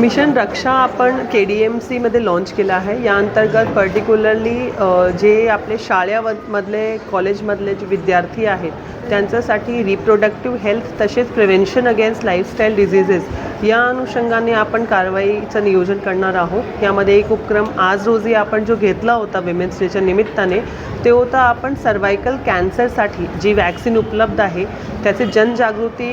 Mission Raksha आपण K D M सीमध्ये launch केलं आहे. या अंतर्गत पर्टिक्युलरली जे आपले शाळेमधले कॉलेजमधले जे विद्यार्थी आहेत त्यांच्यासाठी रिप्रोडक्टिव्ह हेल्थ तसेच प्रिव्हेन्शन अगेन्स्ट लाईफस्टाईल डिझिजेस या अनुषंगाने आपण कारवाईचं नियोजन करणार आहोत. यामध्ये एक उपक्रम आज रोजी आपण जो घेतला होता विमेन्स डेच्या निमित्ताने ते होता आपण सर्वायकल कॅन्सरसाठी जी वॅक्सिन उपलब्ध आहे त्याचे जनजागृती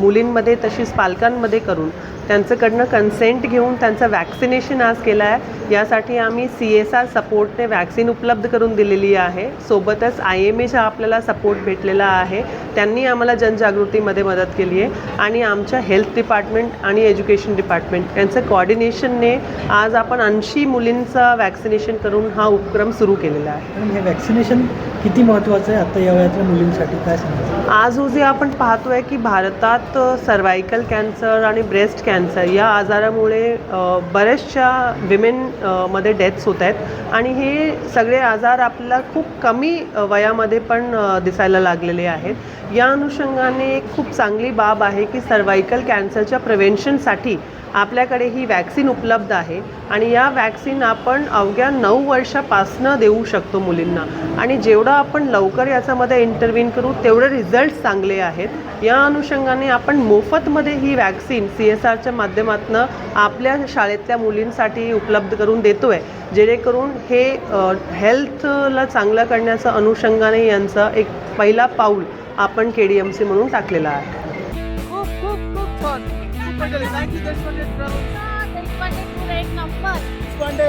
मुलींमध्ये तशीच पालकांमध्ये करून त्यांच्याकडनं कन्सेंट घेऊन त्यांचं वॅक्सिनेशन आज केलं आहे. यासाठी आम्ही सी एस आर सपोर्टने वॅक्सिन उपलब्ध करून दिलेली आहे. सोबतच आय एम एचा आपल्याला सपोर्ट भेटलेला आहे. त्यांनी आम्हाला जनजागृतीमध्ये मदत केली आहे. आणि आमच्या हेल्थ डिपार्टमेंट आणि एज्युकेशन डिपार्टमेंट यांचं कॉर्डिनेशनने आज आपण ऐंशी मुलींचं वॅक्सिनेशन करून हा उपक्रम सुरू केलेला आहे. हे वॅक्सिनेशन किती महत्त्वाचं आहे? आता या वयातल्या मुलींसाठी काय सांगायचं आज रोजी आपण पाहतोय की भारतात सर्वायकल कॅन्सर आणि ब्रेस्ट कॅन्सर या आजारामुळे बऱ्याचशा विमेन मध्ये डेथ्स होत आहेत. आणि हे सगळे आजार आपल्याला खूप कमी वयामध्ये पण दिसायला लागलेले आहेत. या अनुषंगाने एक खूप चांगली बाब आहे की सर्वायकल कॅन्सरच्या प्रिव्हेन्शनसाठी आपल्याकडे ही वॅक्सिन उपलब्ध आहे. आणि या वॅक्सिन आपण अवघ्या नऊ वर्षापासनं देऊ शकतो मुलींना. आणि जेवढं आपण लवकर याच्यामध्ये इंटरव्हीन करू तेवढे रिझल्ट चांगले आहेत. या अनुषंगाने आपण मोफतमध्ये ही वॅक्सिन सी एस आरच्या माध्यमातून आपल्या शाळेतल्या मुलींसाठी उपलब्ध करून देतो आहे जेणेकरून हे हेल्थला चांगलं करण्याचं अनुषंगाने यांचं एक पहिला पाऊल आपण के डी एम सी म्हणून टाकलेला आहे. It's one day. Thank you, Deshpande Travels. Deshpande Tour, number. Deshpande